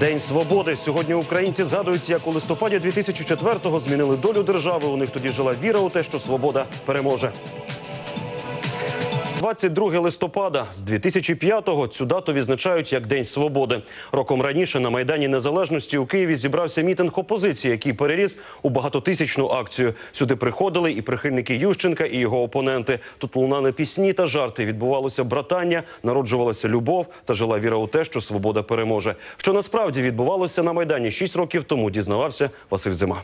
День свободи. Сьогодні українці згадують, як у листопаді 2004-го змінили долю держави. У них тоді жила віра у те, що свобода переможе. 22 листопада з 2005-го цю дату відзначають як День свободи. Роком раніше на майдані Незалежності у Києві зібрався мітинг опозиції, який переріс у багатотисячну акцію. Сюди приходили і прихильники Ющенка, і його опоненти. Тут лунали пісні та жарти. Відбувалося братання, народжувалася любов та жила віра у те, що свобода переможе. Що насправді відбувалося на майдані 6 років тому, дізнавався Василь Зима.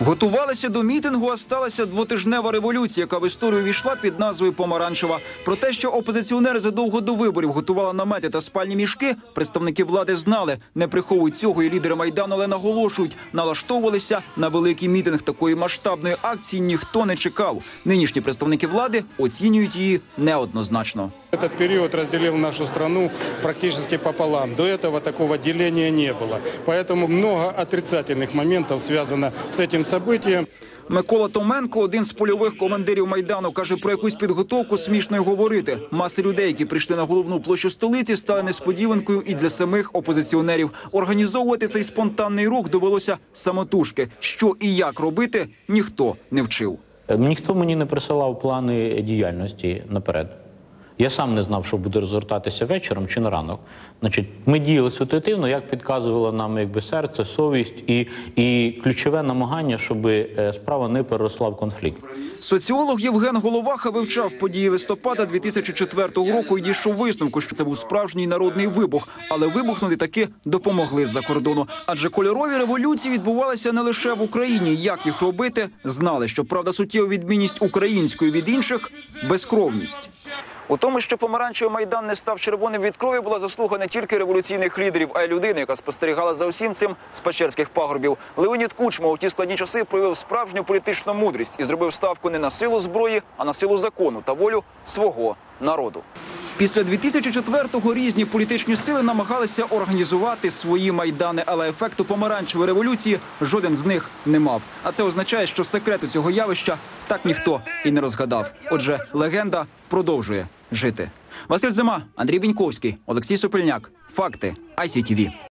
Готувалися до мітингу, а сталася двотижнева революція, яка в історію війшла під назвою Помаранчева. Про те, що опозиціонери задовго до виборів готували намети та спальні мішки, представники влади знали. Не приховують цього і лідери майдану, але наголошують, налаштовувалися на великий мітинг. Такої масштабної акції ніхто не чекав. Нинішні представники влади оцінюють її неоднозначно. Этот период разделил нашу страну практически пополам. До этого такого деления не было. Поэтому много отрицательных моментов связано с этим событием. Микола Томенко, один з польових командирів майдану, каже про якусь підготовку смішно й говорити. Маси людей, які прийшли на головну площу столиці, стали несподіванкою і для самих опозиціонерів. Організовувати цей спонтанний рух довелося самотужки. Що і як робити, ніхто не вчив. Е, Ніхто мені не присилав плани діяльності наперед. Я сам не знав, що буде розгортатися вечором чи на ранок. Значить, ми діяли ситуативно, як підказувало нам якби серце, совість і, і ключове намагання, щоб е, справа не переросла в конфлікт. Соціолог Євген Головаха вивчав події листопада 2004 року і дійшов висновку, що це був справжній народний вибух, але вибухнути таки допомогли з-за кордону. Адже кольорові революції відбувалися не лише в Україні. Як їх робити, знали. Що правда, суттєва відмінність української від інших безкровність. У тому, що помаранчевий майдан не став червоним від крові, була заслуга не тільки революційних лідерів, а й людини, яка спостерігала за усім цим з печерських пагорбів. Леонід Кучма у ті складні часи проявив справжню політичну мудрість і зробив ставку не на силу зброї, а на силу закону та волю свого народу. Після 2004-го різні політичні сили намагалися організувати свої майдани, але ефекту помаранчевої революції жоден з них не мав. А це означає, що секрету цього явища так ніхто і не розгадав. Отже, легенда продовжує жити. Василь Зима, Андрій Біньковський, Олексій Супельняк. Факти ICTV.